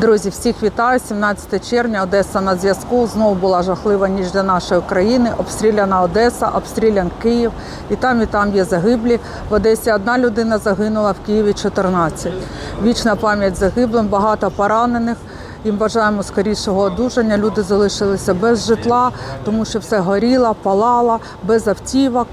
Друзі, всіх вітаю. 17 червня, Одеса на зв'язку. Знову була жахлива ніч для нашої країни. Обстріляна Одеса, обстрілян Київ. І там, і там є загиблі. В Одесі одна людина загинула, в Києві 14. Вічна пам'ять загиблим, багато поранених. Їм бажаємо скорішого одужання. Люди залишилися без житла, тому що все горіло, палало, без автівок.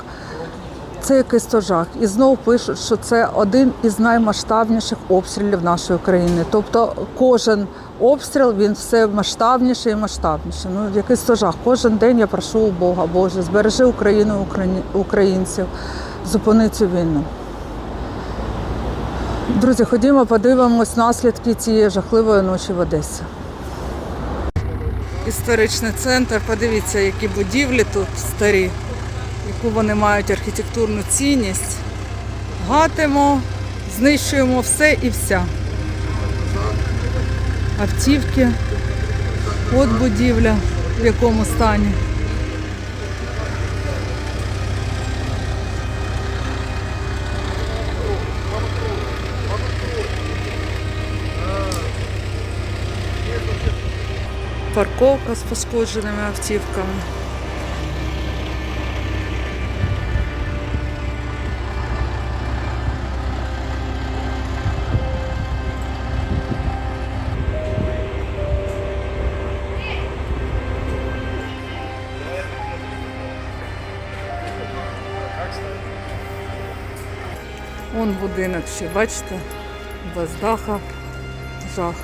Це якийсь то жах. І знову пишуть, що це один із наймасштабніших обстрілів нашої країни. Тобто кожен обстріл він все масштабніше і масштабніше. Ну якийсь то жах. Кожен день я прошу у Бога, Боже, збережи Україну, українців, зупини цю війну. Друзі, ходімо, подивимось наслідки цієї жахливої ночі в Одесі. Історичний центр, подивіться, які будівлі тут старі яку вони мають архітектурну цінність. Гатимо, знищуємо все і вся. Автівки, от будівля, в якому стані. Парковка з пошкодженими автівками. Вон будинок ще, бачите, без даха, жах.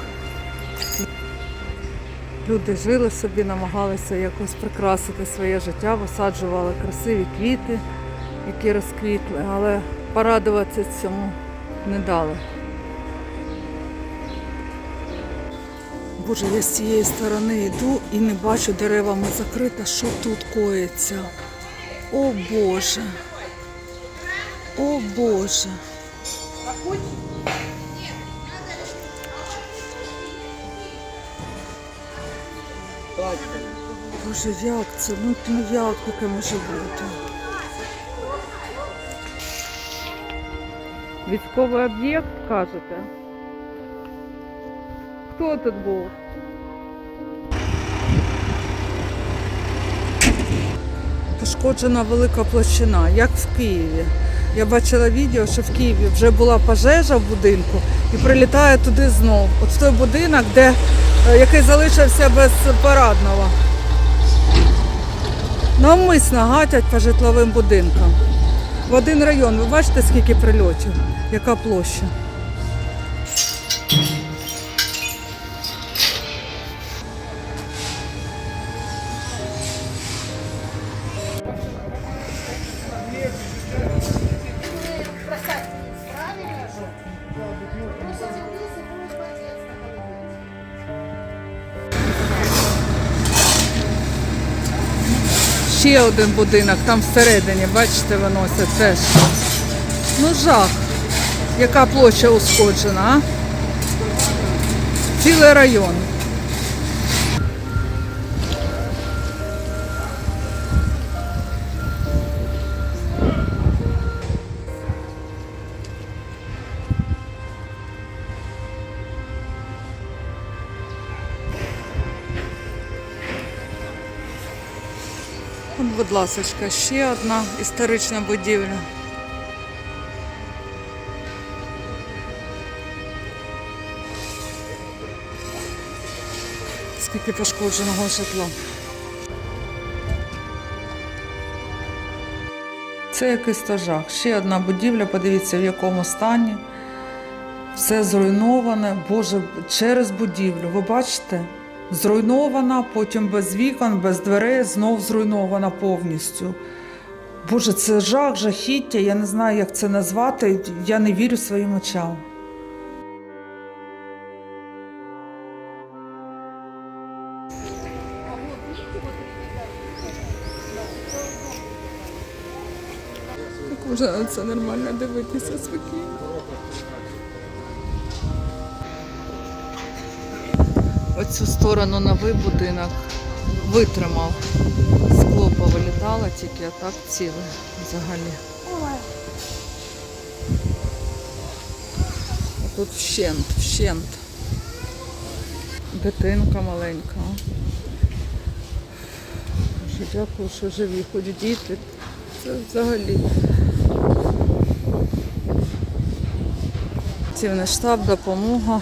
Люди жили собі, намагалися якось прикрасити своє життя, висаджували красиві квіти, які розквітли, але порадуватися цьому не дали. Боже, я з цієї сторони йду і не бачу деревами закрита, що тут коїться. О Боже. О Боже. Боже, як це? Ну, ну як таке може бути? Військовий об'єкт, кажете? Хто тут був? Пошкоджена велика площина, як в Києві. Я бачила відео, що в Києві вже була пожежа в будинку і прилітає туди знов. От в той будинок, де, е, який залишився без парадного. Навмисно гатять по житловим будинкам. В один район. Ви бачите, скільки прильотів? Яка площа? Ще один будинок, там всередині, бачите, виносять теж. Ну жах. Яка площа ушкоджена, а? Цілий район. Будь ласка, ще одна історична будівля. Скільки пошкодженого житла. Це якийсь то. Ще одна будівля, подивіться, в якому стані. Все зруйноване. Боже, через будівлю. Ви бачите? Зруйнована, потім без вікон, без дверей, знов зруйнована повністю. Боже, це жах, жахіття. Я не знаю, як це назвати. Я не вірю своїм очам. Це нормально дивитися спокійно? Оцю сторону новий будинок витримав. Скло повилітало тільки, а так ціле взагалі. А тут вщент, вщент. дитинка маленька. Дякую, що живі, хоч діти. Це взагалі. Цівний штаб, допомога.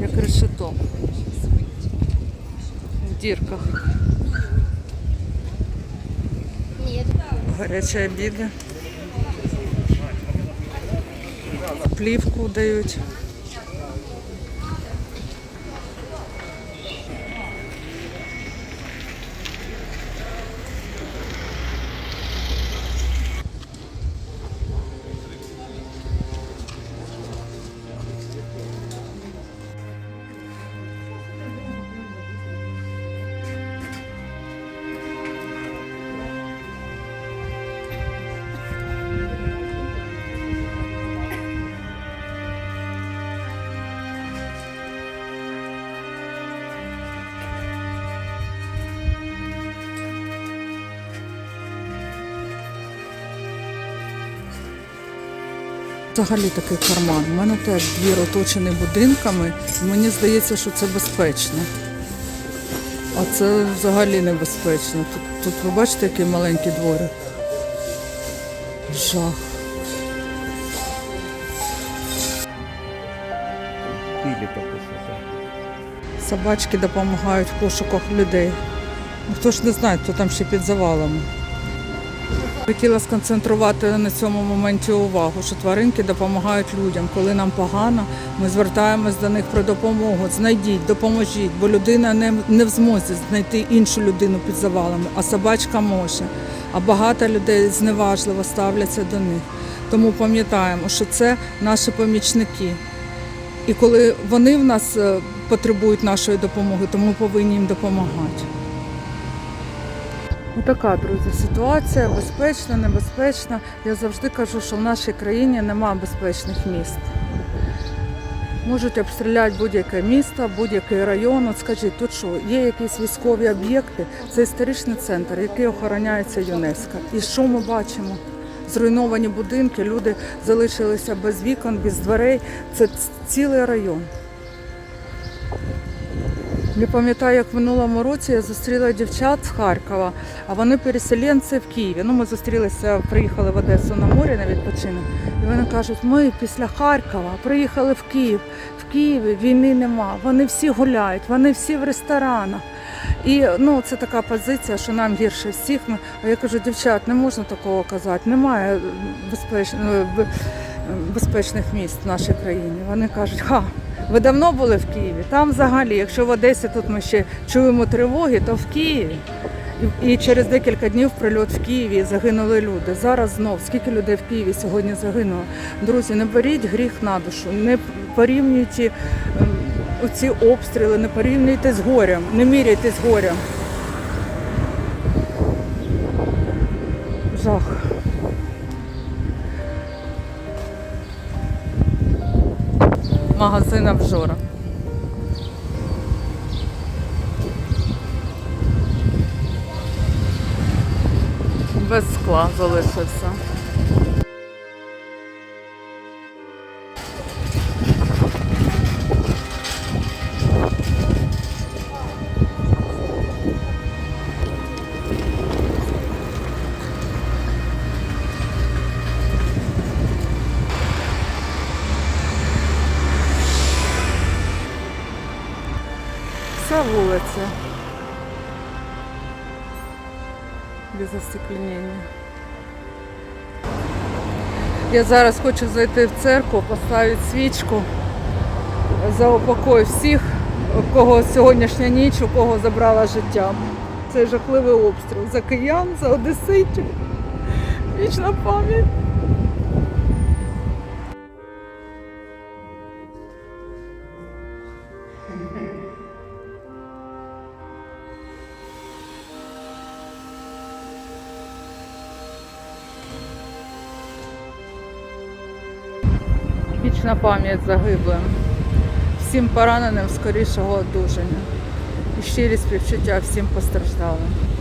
як решето. В дірках. Гарячі обіди. Плівку дають. Взагалі такий карман. У мене теж двір оточений будинками, мені здається, що це безпечно. А це взагалі небезпечно. Тут, тут ви бачите, який маленький дворик. Жах. Собачки допомагають в пошуках людей. Хто ж не знає, хто там ще під завалами. Хотіла сконцентрувати на цьому моменті увагу, що тваринки допомагають людям. Коли нам погано, ми звертаємось до них про допомогу. Знайдіть, допоможіть, бо людина не, не в змозі знайти іншу людину під завалами, а собачка може. А багато людей зневажливо ставляться до них. Тому пам'ятаємо, що це наші помічники. І коли вони в нас е, потребують нашої допомоги, то ми повинні їм допомагати. Така, друзі, ситуація безпечна, небезпечна. Я завжди кажу, що в нашій країні нема безпечних міст. Можуть обстріляти будь-яке місто, будь-який район. От скажіть, тут що, є якісь військові об'єкти? Це історичний центр, який охороняється ЮНЕСКО. І що ми бачимо? Зруйновані будинки, люди залишилися без вікон, без дверей. Це цілий район. Я пам'ятаю, як в минулому році я зустріла дівчат з Харкова, а вони переселенці в Києві. Ну, ми зустрілися, приїхали в Одесу на морі на відпочинок. І вони кажуть, ми після Харкова приїхали в Київ. В Києві війни нема. Вони всі гуляють, вони всі в ресторанах. І ну, це така позиція, що нам гірше всіх. А я кажу, дівчат, не можна такого казати. Немає ну, безпечних міст в нашій країні. Вони кажуть, ха, ви давно були в Києві? Там взагалі, якщо в Одесі тут ми ще чуємо тривоги, то в Києві. І, через декілька днів прильот в Києві загинули люди. Зараз знов скільки людей в Києві сьогодні загинуло. Друзі, не беріть гріх на душу, не порівнюйте ці оці обстріли, не порівнюйте з горем, не міряйте з горем. Магазин Вжора. Без скла залишився. Без остеклення. Я зараз хочу зайти в церкву, поставити свічку за упокой всіх, у кого сьогоднішня ніч, у кого забрала життя. Цей жахливий обстріл за киян, за одеситів. Вічна пам'ять. Вічна пам'ять загиблим. Всім пораненим скорішого одужання. І щирі співчуття всім постраждалим.